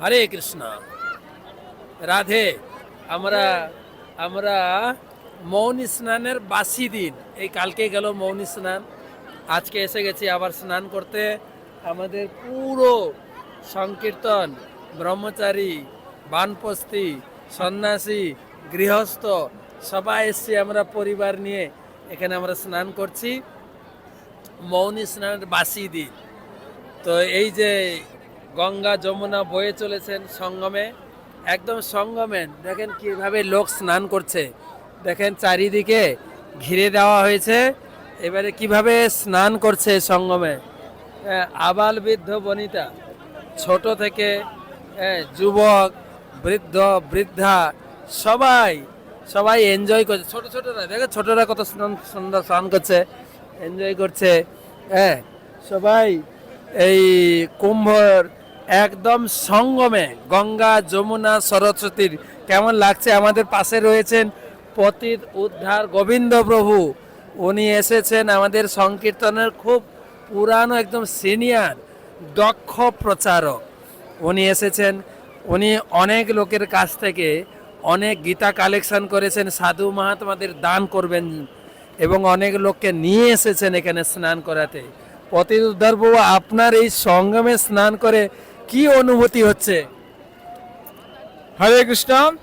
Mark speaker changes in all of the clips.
Speaker 1: হরে কৃষ্ণ। রাধে, আমরা আমরা মৌনী স্নানের বাসি দিন। এই কালকে গেল মৌনী স্নান। আজকে এসে গেছি আবার স্নান করতে। আমাদের পুরো সংকীর্তন, ব্রহ্মচারী, বানপস্তি, সন্ন্যাসী, গৃহস্থ, সবাই এসছি আমরা পরিবার নিয়ে। এখানে আমরা স্নান করছি। মৌনী স্নানের বাসি দিন। তো এই যে গঙ্গা যমুনা বয়ে চলেছেন সঙ্গমে। একদম সঙ্গমে। দেখেন কীভাবে লোক স্নান করছে। দেখেন চারিদিকে ঘিরে দেওয়া হয়েছে। এবারে কীভাবে স্নান করছে সঙ্গমে? আবাল বৃদ্ধ বনিতা, ছোট থেকে যুবক, বৃদ্ধ, বৃদ্ধা, সবাই সবাই এনজয় করছে। ছোট ছোটরা দেখো ছোটরা কত স্নান- সুন্দর স্নান করছে এনজয় করছে। হ্যাঁ সবাই এই কুম্ভর একদম সঙ্গমে গঙ্গা, যমুনা, সরস্বতীর। কেমন লাগছে? আমাদের পাশে রয়েছেন পতিত উদ্ধার গোবিন্দ প্রভু। উনি এসেছেন আমাদের সংকীর্তনের খুব পুরানো, একদম সিনিয়র, দক্ষ প্রচারক। উনি এসেছেন। উনি অনেক লোকের কাছ থেকে অনেক গীতা কালেকশন করেছেন। সাধু মহাত্মাদের দান করবেন এবং অনেক লোককে নিয়ে এসেছেন এখানে স্নান করাতে। পতিত উদ্ধার বাবু আপনার এই সঙ্গমে স্নান করে কি অনুভূতি হচ্ছে?
Speaker 2: হরে কৃষ্ণ।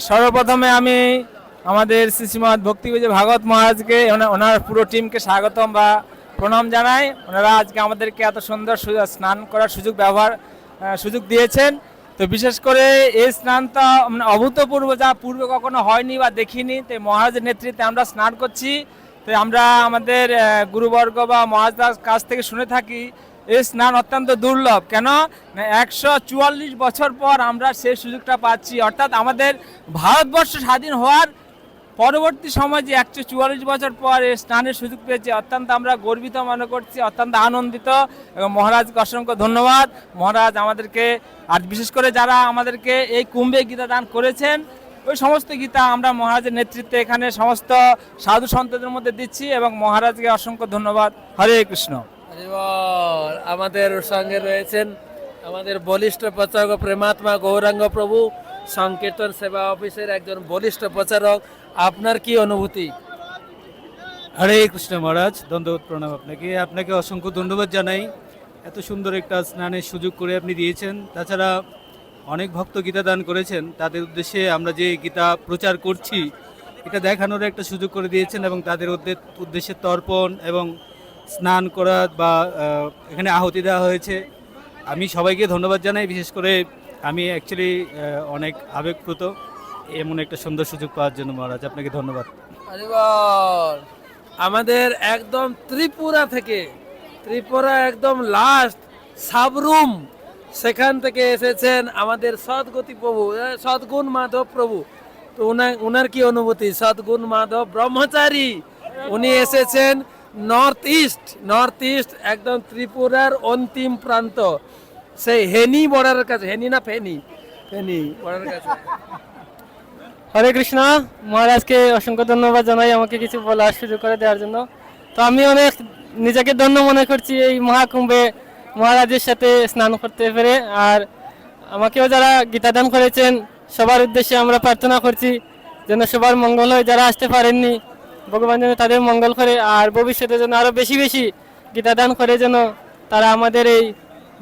Speaker 2: সর্বপ্রথমে আমি আমাদের শ্রীশ্রীমদ ভক্তিবিজয় ভাগবত মহারাজকে, ওনা- ওনার পুরো টিমকে স্বাগতম বা প্রণাম জানাই। ওনারা আজকে আমাদেরকে এত সুন্দর স্নান করার সুযোগ ব্যবহার সুযোগ দিয়েছেন। তো বিশেষ করে এই স্নানটা মানে অভূতপূর্ব, যা পূর্বে কখনো হয়নি বা দেখিনি। তো মহারাজের নেতৃত্বে আমরা স্নান করছি। তো আমরা আমাদের গুরুবর্গ বা মহারাজার কাছ থেকে শুনে থাকি এই স্নান অত্যন্ত দুর্লভ। কেন? একশো চুয়াল্লিশ বছর পর আমরা সেই সুযোগটা পাচ্ছি। অর্থাৎ আমাদের ভারতবর্ষ স্বাধীন হওয়ার পরবর্তী সময় যে একশো চুয়াল্লিশ বছর পর এই স্নানের সুযোগ পেয়েছে, অত্যন্ত আমরা গর্বিত মনে করছি, অত্যন্ত আনন্দিত এবং মহারাজকে অসংখ্য ধন্যবাদ। মহারাজ আমাদেরকে, আর বিশেষ করে যারা আমাদেরকে এই কুম্ভে গীতা দান করেছেন, ওই সমস্ত গীতা আমরা মহারাজের নেতৃত্বে এখানে সমস্ত সাধু সন্তদের মধ্যে দিচ্ছি এবং মহারাজকে অসংখ্য ধন্যবাদ। হরে কৃষ্ণ।
Speaker 1: আমাদের সঙ্গে রয়েছেন আমাদের বলিষ্ঠ প্রচারক প্রেমাত্মা গৌরাঙ্গ প্রভু, সংকীর্তন সেবা অফিসের একজন বলিষ্ঠ প্রচারক। আপনার কি অনুভূতি?
Speaker 3: হরে কৃষ্ণ মহারাজ, দণ্ডবোধ প্রণাম আপনাকে। আপনাকে অসংখ্য ধন্যবাদ জানাই। এত সুন্দর একটা স্নানের সুযোগ করে আপনি দিয়েছেন। তাছাড়া অনেক ভক্ত গীতা দান করেছেন। তাদের উদ্দেশ্যে আমরা যে গীতা প্রচার করছি, এটা দেখানোর একটা সুযোগ করে দিয়েছেন এবং তাদের উদ্দেশ্যে তর্পণ এবং স্নান করা বা এখানে আহুতি দেওয়া হয়েছে। আমি সবাইকে ধন্যবাদ জানাই, বিশেষ করে আমি অ্যাকচুয়ালি অনেক আবেগপ্রত। এমন একটা সুন্দর সুযোগ পাওয়ার জন্য মহারাজ, আপনাকে ধন্যবাদ।
Speaker 1: আমাদের একদম ত্রিপুরা থেকে, ত্রিপুরা একদম লাস্ট সাবরুম, সেখান থেকে এসেছেন আমাদের সদ্গতি প্রভু সদ্গুণ মাধব প্রভু। তো উনার উনার কি অনুভূতি? সদ্গুণ মাধব ব্রহ্মচারী, উনি এসেছেন নর্থ ইস্ট নর্থ ইস্ট একদম ত্রিপুরার অন্তিম প্রান্ত। সেই হেনি বর্ডারের কাছে, হেনি না ফেনি? ফেনি বর্ডারের কাছে।
Speaker 4: হরে কৃষ্ণ, মহারাজকে অসংখ্য ধন্যবাদ জানাই আমাকে কিছু বলার সুযোগ করে দেওয়ার জন্য। তো আমি অনেক নিজেকে ধন্য মনে করছি এই মহাকুম্ভে মহারাজের সাথে স্নান করতে পেরে। আর আমাকেও যারা গীতাদান করেছেন, সবার উদ্দেশ্যে আমরা প্রার্থনা করছি যেন সবার মঙ্গল হয়, যারা আসতে পারেননি ভগবান যেন তাদের মঙ্গল করে আর ভবিষ্যতে যেন আরও বেশি বেশি গীতাদান করে যেন তারা আমাদের এই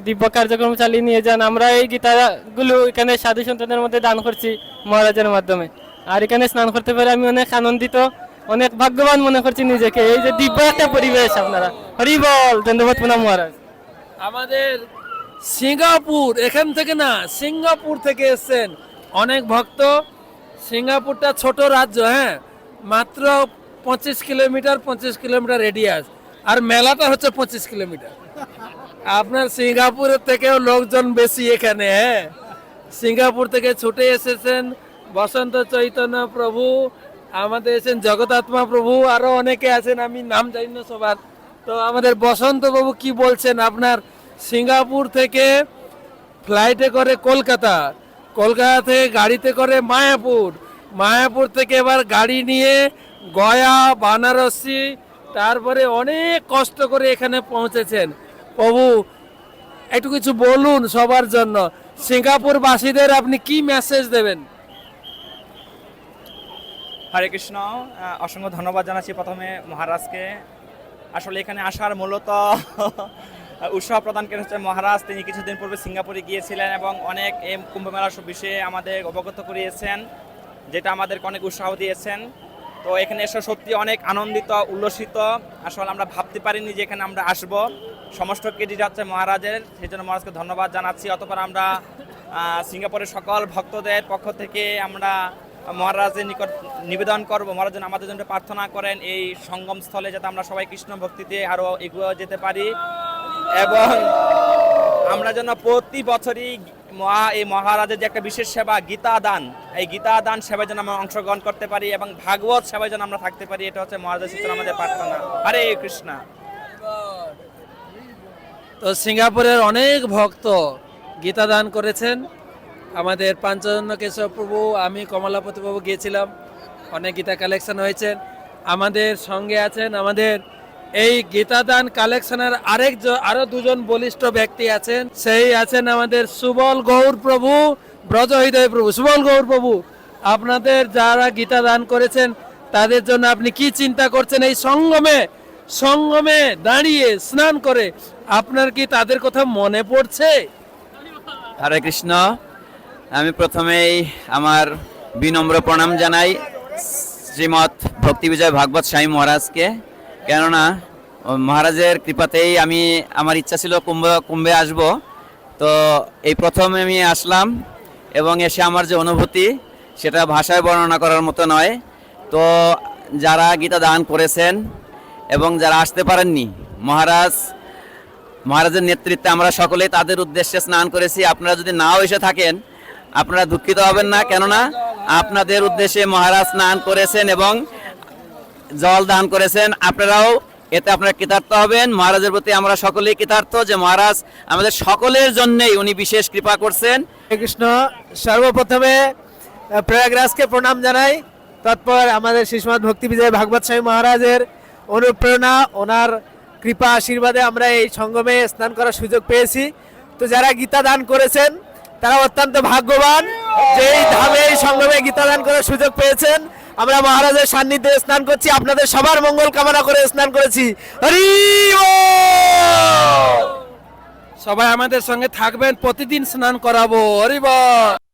Speaker 4: দিব্য কার্যক্রম চালিয়ে নিয়ে যান। আমরা এই গীতাগুলো এখানে সাধু সন্তানের মধ্যে দান করছি মহারাজের মাধ্যমে। আর এখানে স্নান করতে পেরে আমি অনেক আনন্দিত, অনেক ভাগ্যবান মনে করছি নিজেকে। এই যে দিব্য একটা পরিবেশ আপনারা। হরি বল, ধন্যবাদ প্রণাম মহারাজ।
Speaker 1: আমাদের সিঙ্গাপুর, এখান থেকে না, সিঙ্গাপুর থেকে এসেছেন অনেক ভক্ত। সিঙ্গাপুরটা ছোট রাজ্য হ্যাঁ? মাত্র পঁচিশ কিলোমিটার পঁচিশ কিলোমিটার রেডিয়াস আর মেলাটা হচ্ছে পঁচিশ কিলোমিটার। আপনার সিঙ্গাপুরের থেকেও লোকজন বেশি এখানে হ্যাঁ? সিঙ্গাপুর থেকে ছুটে এসেছেন বসন্ত চৈতন্য প্রভু, আমাদের এসেছেন জগতাত্মা প্রভু, আরও অনেকে আছেন, আমি নাম জানি না সবার। তো আমাদের বসন্ত বাবু কি বলছেন? আপনার সিঙ্গাপুর থেকে ফ্লাইটে করে কলকাতা কলকাতা থেকে গাড়িতে করে মায়াপুর। মায়াপুর থেকে এবার গাড়ি নিয়ে গয়া, বানারসি, তারপরে অনেক কষ্ট করে এখানে পৌঁছেছেন। প্রভু, একটু কিছু বলুন সবার জন্য। সিঙ্গাপুরবাসীদের আপনি কি মেসেজ দেবেন?
Speaker 5: হরে কৃষ্ণ অসংখ্য ধন্যবাদ জানাচ্ছি প্রথমে মহারাজকে। আসলে এখানে আসার মূলত উৎসাহ প্রদান হচ্ছে মহারাজ। তিনি কিছুদিন পূর্বে সিঙ্গাপুরে গিয়েছিলেন এবং অনেক এই কুম্ভ মেলার বিষয়ে আমাদের অবগত করিয়েছেন, যেটা আমাদেরকে অনেক উৎসাহ দিয়েছেন। তো এখানে এসে সত্যি অনেক আনন্দিত, উল্লসিত। আসলে আমরা ভাবতে পারিনি যে এখানে আমরা আসব। সমস্ত ক্রেডিট হচ্ছে মহারাজের। সেই জন্য মহারাজকে ধন্যবাদ জানাচ্ছি। অতপর আমরা সিঙ্গাপুরের সকল ভক্তদের পক্ষ থেকে আমরা মহারাজের নিকট নিবেদন করব। মহারাজ আমাদের জন্য প্রার্থনা করেন এই সঙ্গম স্থলে যাতে আমরা সবাই কৃষ্ণ ভক্তিতে আরও এগিয়ে যেতে পারি। এবং আমরা যেন প্রতি বছরই মহা, এই মহারাজের যে একটা বিশেষ সেবা গীতা দান এই গীতা দান সেবায় যেন আমরা অংশগ্রহণ করতে পারি এবং ভাগবত সেবায় যেন আমরা থাকতে পারি। এটা হচ্ছে মহারাজের শিষ্য আমাদের প্রার্থনা। হরে কৃষ্ণা।
Speaker 1: তো সিঙ্গাপুরের অনেক ভক্ত গীতা দান করেছেন। আমাদের পাঞ্চজন্য কেশব প্রভু, আমি কমলাপতি বাবু গিয়েছিলাম। অনেক গীতা কালেকশন হয়েছেন আমাদের সঙ্গে আছেন আমাদের এই গীতা দান কালেকশনের আরেক আরও দুজন বলিষ্ঠ ব্যক্তি আছেন। সেই আছেন আমাদের সুবল গৌর প্রভু, ব্রজ হৃদয় প্রভু। সুবল গৌর প্রভু, আপনাদের যারা গীতা দান করেছেন, তাদের জন্য আপনি কি চিন্তা করছেন? এই সঙ্গমে সঙ্গমে দাঁড়িয়ে স্নান করে আপনার কি তাদের কথা মনে পড়ছে?
Speaker 6: হরে কৃষ্ণ, আমি প্রথমেই আমার বিনম্র প্রণাম জানাই শ্রীমৎ ভক্তি বিজয় ভাগবত স্বামী মহারাজকে। কেননা মহারাজের কৃপাতেই আমি, আমার ইচ্ছা ছিল কুম্ভ, কুম্ভে আসব। তো এই প্রথম আমি আসলাম এবং এসে আমার যে অনুভূতি, সেটা ভাষায় বর্ণনা করার মতো নয়। তো যারা গীতা দান করেছেন এবং যারা আসতে পারেননি, মহারাজ, মহারাজের নেতৃত্বে আমরা সকলেই তাদের উদ্দেশ্যে স্নান করেছি। আপনারা যদি নাও এসে থাকেন, আপনারা দুঃখিত হবেন না। কেননা, আপনাদের উদ্দেশ্যে মহারাজ স্নান করেছেন এবং জল দান করেছেন। আপনারাও এতে আপনারা কৃতার্থ হবেন। মহারাজের প্রতি আমরা সকলেই কৃতার্থ যে মহারাজ আমাদের সকলের জন্যই উনি বিশেষ কৃপা করছেন।
Speaker 7: কৃষ্ণ সর্বপ্রথমে প্রয়াগরাজকে প্রণাম জানাই। তৎপর আমাদের শিশুমাত ভক্তি বিজয় ভাগবত স্বামী মহারাজের অনুপ্রেরণা, ওনার কৃপা আশীর্বাদে আমরা এই সঙ্গমে স্নান করার সুযোগ পেয়েছি। তো যারা গীতা দান করেছেন, তারা অত্যন্ত ভাগ্যবান যে এই ধামে এই সঙ্গমে গীতা দান করার সুযোগ পেয়েছেন। আমরা মহারাজের সান্নিধ্যে স্নান করছি, আপনাদের সবার মঙ্গল কামনা করে স্নান করেছি!
Speaker 1: সবাই আমাদের সঙ্গে থাকবেন, প্রতিদিন স্নান করাবো। হরিবল